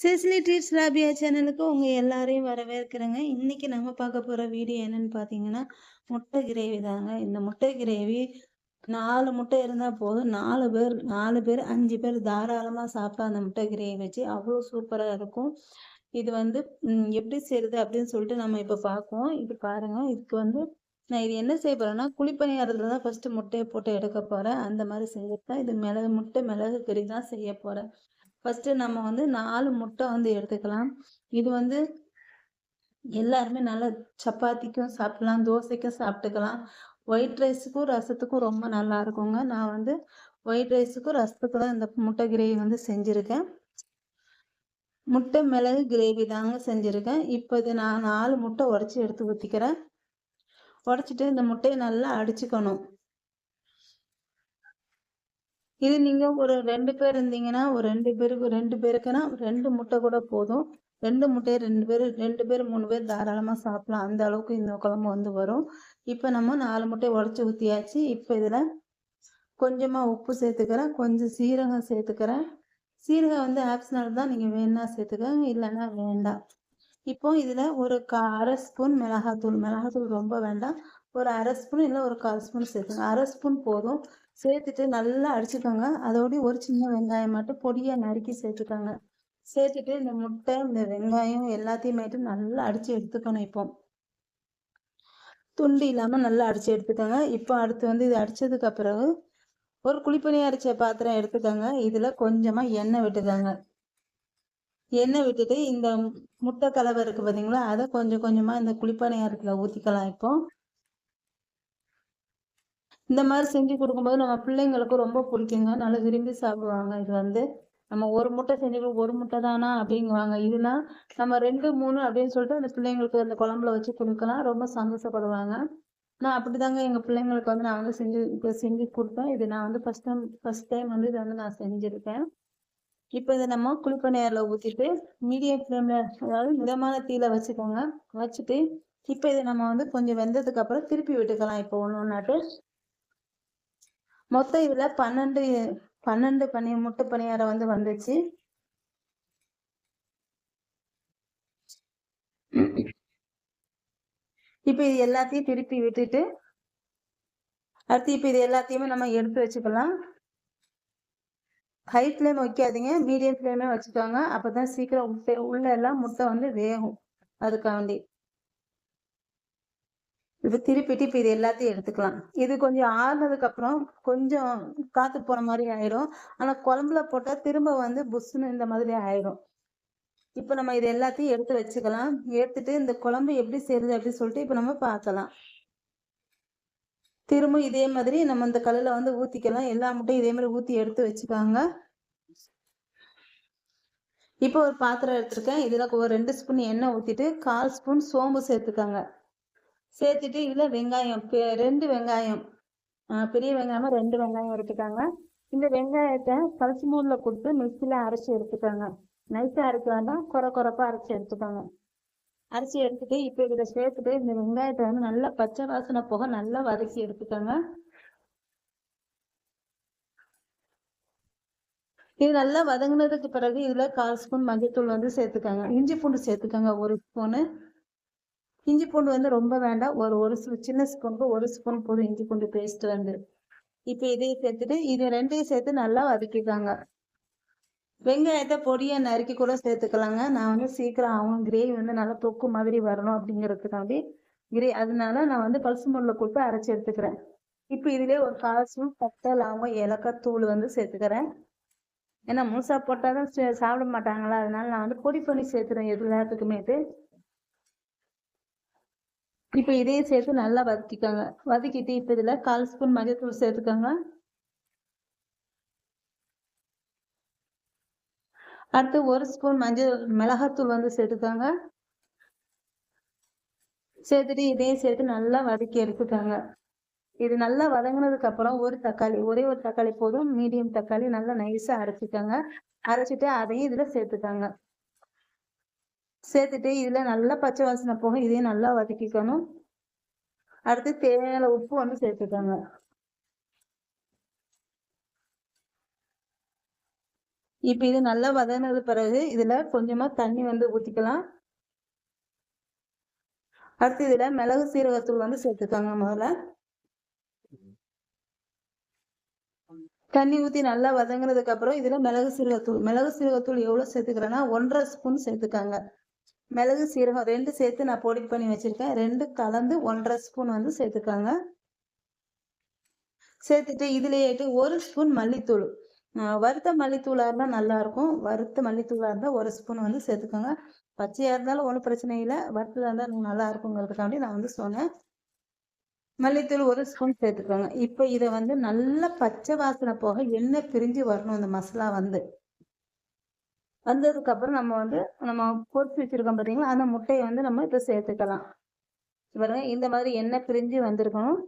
Sicily treats Rabia சேனலுக்கு உங்கள் எல்லாரையும் வரவேற்கிறேங்க. இன்றைக்கி நம்ம பார்க்க போகிற வீடியோ என்னன்னு பார்த்தீங்கன்னா முட்டை கிரேவி தாங்க. இந்த முட்டை கிரேவி நாலு முட்டை இருந்தால் போதும். நாலு பேர் நாலு பேர் அஞ்சு பேர் தாராளமாக சாப்பிட்டா அந்த முட்டை கிரேவி வச்சு அவ்வளோ சூப்பராக இருக்கும். இது வந்து எப்படி செய்யுது அப்படின்னு சொல்லிட்டு நம்ம இப்போ பார்க்குவோம். இது பாருங்கள் இதுக்கு வந்து நான் இது என்ன செய்ய போகிறேன்னா குழிப்பணியாரத்தில் தான் ஃபஸ்ட்டு முட்டையை போட்டு எடுக்க போகிறேன் அந்த மாதிரி செஞ்சுட்டு இது மிளகு முட்டை மிளகு கறி தான் செய்ய போகிறேன் ஃபஸ்ட்டு நம்ம வந்து நாலு முட்டை வந்து எடுத்துக்கலாம். இது வந்து எல்லாருமே நல்லா சப்பாத்திக்கும் சாப்பிடலாம் தோசைக்கும் சாப்பிட்டுக்கலாம். ஒயிட் ரைஸுக்கும் ரசத்துக்கும் ரொம்ப நல்லா இருக்குங்க. நான் வந்து ஒயிட் ரைஸுக்கும் ரசத்துக்கு தான் இந்த முட்டை கிரேவி வந்து செஞ்சுருக்கேன். முட்டை மிளகு கிரேவி தாங்க செஞ்சுருக்கேன். இப்போ இது நான் நாலு முட்டை உடச்சி எடுத்து ஊற்றிக்கிறேன் உடச்சிட்டு இந்த முட்டையை நல்லா அடிச்சுக்கணும். இது நீங்கள் ஒரு ரெண்டு பேர் இருந்தீங்கன்னா ஒரு ரெண்டு பேருக்கு ரெண்டு பேருக்குன்னா ரெண்டு முட்டை கூட போதும். ரெண்டு முட்டையை ரெண்டு பேர் ரெண்டு பேர் மூணு பேர் தாராளமாக சாப்பிடலாம். அந்த அளவுக்கு இந்த குழம்பு வந்து வரும். இப்போ நம்ம நாலு முட்டையை உடச்சி ஊற்றியாச்சு இப்போ இதில் கொஞ்சமாக உப்பு சேர்த்துக்கிறேன். கொஞ்சம் சீரகம் சேர்த்துக்கிறேன். சீரகம் வந்து ஆப்ஷனல் தான். நீங்கள் வேணா சேர்த்துக்கோங்க. இல்லைன்னா வேண்டாம். இப்போ இதில் ஒரு கா அரை ஸ்பூன் மிளகாத்தூள். மிளகாத்தூள் ரொம்ப வேண்டாம். ஒரு அரை ஸ்பூன் இல்லை ஒரு கால் ஸ்பூன் சேர்த்துங்க அரை ஸ்பூன் போதும். சேர்த்துட்டு நல்லா அடிச்சுக்கோங்க அதோடய ஒரு சின்ன வெங்காயம் மட்டும் பொடியாக நறுக்கி சேர்த்துக்கோங்க. சேர்த்துட்டு இந்த முட்டை இந்த வெங்காயம் எல்லாத்தையுமேட்டு நல்லா அடித்து எடுத்துக்கணும் இப்போ. துண்டு இல்லாமல் நல்லா அடித்து எடுத்துக்கோங்க. இப்போ அடுத்து வந்து இது அடித்ததுக்கு பிறகு ஒரு குழிப்பணி அரைச்ச பாத்திரம் எடுத்துக்கோங்க. இதில் கொஞ்சமாக எண்ணெய் விட்டுக்கோங்க. எண்ணெய் விட்டுட்டு இந்த முட்டை கலவை இருக்குது பார்த்தீங்களா அதை கொஞ்சம் கொஞ்சமாக இந்த குழிப்பணியாரத்தில் ஊற்றிக்கலாம் இப்போ. இந்த மாதிரி செஞ்சு கொடுக்கும்போது நம்ம பிள்ளைங்களுக்கு ரொம்ப பிடிக்குங்க. நல்லா விரும்பி சாப்பிடுவாங்க. இது வந்து நம்ம ஒரு முட்டை செஞ்சு ஒரு முட்டை தானா அப்படிங்குவாங்க. இதுனா நம்ம ரெண்டு மூணு அப்படின்னு சொல்லிட்டு அந்த பிள்ளைங்களுக்கு அந்த குழம்புல வச்சு கொடுக்கலாம். ரொம்ப சந்தோஷப்படுவாங்க. நான் அப்படி தாங்க எங்கள் பிள்ளைங்களுக்கு வந்து நான் வந்து செஞ்சு இப்போ செஞ்சு கொடுப்பேன். இது நான் வந்து ஃபஸ்ட் டைம் ஃபஸ்ட் டைம் வந்து இதை வந்து நான் செஞ்சுருக்கேன். இப்போ இதை நம்ம குளிப்ப நேரில் ஊற்றிட்டு மீடியம் ஃப்ளேமில் அதாவது மிதமான தீயில வச்சுக்கோங்க. வச்சுட்டு இப்போ இதை நம்ம வந்து கொஞ்சம் வெந்ததுக்கு அப்புறம் திருப்பி விட்டுக்கலாம். இப்போ ஒன்று ஒன்றாட்டு மொத்தம் இதுல பன்னெண்டு பன்னெண்டு பனி முட்டை பணியாரம் வந்து வந்துச்சு. இப்போ இது எல்லாத்தையும் திருப்பி விட்டுட்டு அடுத்து இப்போ இது எல்லாத்தையுமே நம்ம எடுத்து வச்சுக்கலாம். ஹை ஃப்ளேம் வைக்காதீங்க மீடியம் ஃப்ளேமே வச்சுக்கோங்க. அப்போ தான் சீக்கிரம் உள்ள எல்லாம் முட்டை வந்து வேகும். அதுக்காண்டி. இப்போ திருப்பிட்டு இப்போ இது எல்லாத்தையும் எடுத்துக்கலாம். இது கொஞ்சம் ஆறுனதுக்கு அப்புறம் கொஞ்சம் காற்று போன மாதிரி ஆயிடும். ஆனால் குழம்புல போட்டால் திரும்ப வந்து புஷ்ஷுன்னு இந்த மாதிரி ஆயிடும். இப்போ நம்ம இது எல்லாத்தையும் எடுத்து வச்சுக்கலாம். எடுத்துட்டு இந்த குழம்பு எப்படி செய்யறது அப்படின்னு சொல்லிட்டு இப்போ நம்ம பார்க்கலாம். திரும்ப இதே மாதிரி நம்ம இந்த கல்லில் வந்து ஊற்றிக்கலாம் எல்லா முட்டையும் இதே மாதிரி ஊற்றி எடுத்து வச்சுக்காங்க. இப்போ ஒரு பாத்திரம் எடுத்திருக்கேன். இதில் ஒரு ரெண்டு ஸ்பூன் எண்ணெய் ஊற்றிட்டு கால் ஸ்பூன் சோம்பு சேர்த்துக்காங்க. சேர்த்துட்டு இதில் வெங்காயம் ரெண்டு வெங்காயம். பெரிய வெங்காயமாக ரெண்டு வெங்காயம் எடுத்துக்காங்க. இந்த வெங்காயத்தை பழசு மூடில் கொடுத்து மிக்சியில் அரைச்சி எடுத்துக்காங்க. நைஸாக அரைக்க வேண்டாம் குறை குறைப்பாக அரைச்சி எடுத்துக்காங்க. அரைச்சி எடுத்துட்டு இப்போ இதில் சேர்த்துட்டு இந்த வெங்காயத்தை வந்து நல்லா பச்சை வாசனை போக நல்லா வதக்கி எடுத்துக்கோங்க. இது நல்லா வதங்கினதுக்கு பிறகு இதில் கால் ஸ்பூன் மஞ்சள் வந்து சேர்த்துக்காங்க. இஞ்சி பூண்டு சேர்த்துக்கோங்க ஒரு ஸ்பூனு. இஞ்சி பூண்டு வந்து ரொம்ப வேண்டாம். ஒரு ஒரு சின்ன ஸ்பூனுக்கு ஒரு ஸ்பூன் போதும் இஞ்சி பூண்டு பேஸ்ட் வந்து. இப்போ இதையும் சேர்த்துட்டு இது ரெண்டையும் சேர்த்து நல்லா வதக்கிக்காங்க. வெங்காயத்தை பொடியை நறுக்கி கூட சேர்த்துக்கலாங்க. நான் வந்து சீக்கிரம் ஆகும். கிரேவி வந்து நல்லா தொக்கு மாதிரி வரணும் அப்படிங்கிறதுக்காண்டி கிரே அதனால நான் வந்து பல்சு முள்ள கொடுத்து அரைச்சி எடுத்துக்கிறேன். இப்போ இதுலேயே ஒரு கால் ஸ்பூன் பட்டை லாபம் ஏலக்காய் தூள் வந்து சேர்த்துக்கிறேன். ஏன்னா முழுசாக போட்டால் தான் சாப்பிட மாட்டாங்களா? அதனால நான் வந்து பொடி பண்ணி சேர்த்துறேன் எல்லாத்துக்குமேட்டு இப்போ இதையும் சேர்த்து நல்லா வதக்கிக்கோங்க. வதக்கிட்டு இப்போ இதில் கால் ஸ்பூன் மஞ்சத்தூள் சேர்த்துக்கோங்க. அடுத்து ஒரு ஸ்பூன் மஞ்சள் மிளகாத்தூள் வந்து சேர்த்துக்கோங்க. சேர்த்துட்டு இதையும் சேர்த்து நல்லா வதக்கி எடுத்துக்கோங்க. இது நல்லா வதங்கினதுக்கு அப்புறம் ஒரு தக்காளி ஒரே ஒரு தக்காளி போதும் மீடியம் தக்காளி நல்லா நைஸாக அரைச்சிக்கோங்க. அரைச்சிட்டு அதையும் இதில் சேர்த்துக்கோங்க. சேர்த்துட்டு இதில் நல்லா பச்சை வாசனை போக இதையும் நல்லா வதக்கிக்கணும். அடுத்து தேவையான உப்பு வந்து சேர்த்துக்கோங்க. இப்போ இது நல்லா வதங்கினது பிறகு இதில் கொஞ்சமாக தண்ணி வந்து ஊற்றிக்கலாம் அடுத்து இதில் மிளகு சீரகத்தூள் வந்து சேர்த்துக்கோங்க முதல்ல. தண்ணி ஊற்றி நல்லா வதங்கினதுக்கு அப்புறம் இதில் மிளகு சீரகத்தூள் மிளகு சீரகத்தூள் எவ்வளோ சேர்த்துக்கிறேன்னா ஒன்றரை ஸ்பூன் சேர்த்துக்காங்க. மிளகு சீரகம் ரெண்டு சேர்த்து நான் பொடி பண்ணி வச்சுருக்கேன். ரெண்டு கலந்து ஒன்றரை ஸ்பூன் வந்து சேர்த்துக்காங்க. சேர்த்துட்டு இதுலேயே ஒரு ஸ்பூன் மல்லித்தூள். வறுத்த மல்லித்தூளாக இருந்தால் நல்லாயிருக்கும். வறுத்த மல்லித்தூளாக இருந்தால் ஒரு ஸ்பூன் வந்து சேர்த்துக்கோங்க. பச்சையாக இருந்தாலும் ஒன்றும் பிரச்சனை இல்லை. வறுத்ததாக இருந்தால் நல்லா இருக்குங்கிறதுக்காண்டி நான் வந்து சொன்னேன். மல்லித்தூள் ஒரு ஸ்பூன் சேர்த்துக்கோங்க. இப்போ இதை வந்து நல்லா பச்சை வாசனை போக எண்ணெய் பிரிஞ்சு வரணும் இந்த மசாலா வந்து. வந்ததுக்கப்புறம் நம்ம வந்து நம்ம பொறிச்சு வச்சுருக்கோம் பார்த்தீங்களா அந்த முட்டையை வந்து நம்ம இப்போ சேர்த்துக்கலாம். பாருங்க இந்த மாதிரி எண்ணெய் பிரிஞ்சு வந்திருக்கணும்.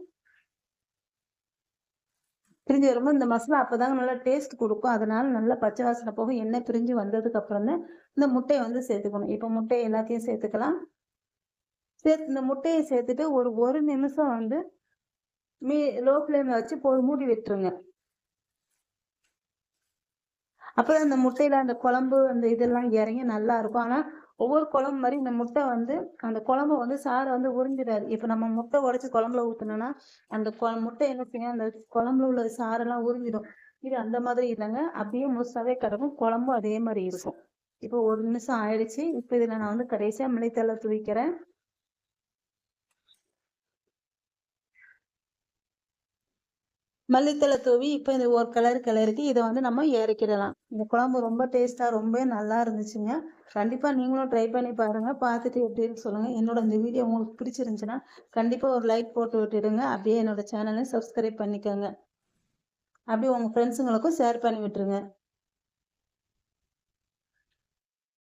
பிரிஞ்சு வரும்போது இந்த மசாலா அப்போதாங்க நல்லா டேஸ்ட் கொடுக்கும். அதனால நல்லா பச்சை வாசனை போக எண்ணெய் பிரிஞ்சு வந்ததுக்கு அப்புறம் தான் இந்த முட்டையை வந்து சேர்த்துக்கணும். இப்போ முட்டையை எல்லாத்தையும் சேர்த்துக்கலாம். சேர்த்து இந்த முட்டையை சேர்த்துட்டு ஒரு ஒரு நிமிஷம் வந்து மீ லோ ஃப்ளேமில் வச்சு போ மூடி விட்டுருங்க. அப்புறம் அந்த முட்டையில் அந்த குழம்பு அந்த இதெல்லாம் இறங்கி நல்லா இருக்கும். ஆனால் ஒவ்வொரு குழம்பு மாதிரி இந்த முட்டை வந்து அந்த குழம்பு வந்து சாரை வந்து உறிஞ்சிடாது. இப்போ நம்ம முட்டை உடச்சி குழம்புல ஊற்றினோன்னா அந்த முட்டை என்ன செய்யும்? அந்த குழம்புல உள்ள சாரெல்லாம் உறிஞ்சிடும். இது அந்த மாதிரி இல்லைங்க. அப்படியே முழுசாவே கிடக்கும் குழம்பும் அதே மாதிரி இருக்கும். இப்போ ஒரு நிமிஷம் ஆயிடுச்சு. இப்போ இதில் நான் வந்து கடைசியாக மிளைத்தலை துவைக்கிறேன். மல்லித்தலை தூவி இப்போ இந்த ஒரு கலர் கலருக்கு இதை வந்து நம்ம இறக்கிடலாம். இந்த குழம்பு ரொம்ப டேஸ்ட்டாக ரொம்ப நல்லா இருந்துச்சுங்க. கண்டிப்பாக நீங்களும் ட்ரை பண்ணி பாருங்கள் பார்த்துட்டு எப்படின்னு சொல்லுங்கள் என்னோட இந்த வீடியோ உங்களுக்கு பிடிச்சிருந்துச்சுன்னா கண்டிப்பாக ஒரு லைக் போட்டு விட்டுடுங்க. அப்படியே என்னோட சேனலை சப்ஸ்கிரைப் பண்ணிக்கோங்க. அப்படியே உங்கள் ஃப்ரெண்ட்ஸுங்களுக்கும் ஷேர் பண்ணி விட்டுருங்க.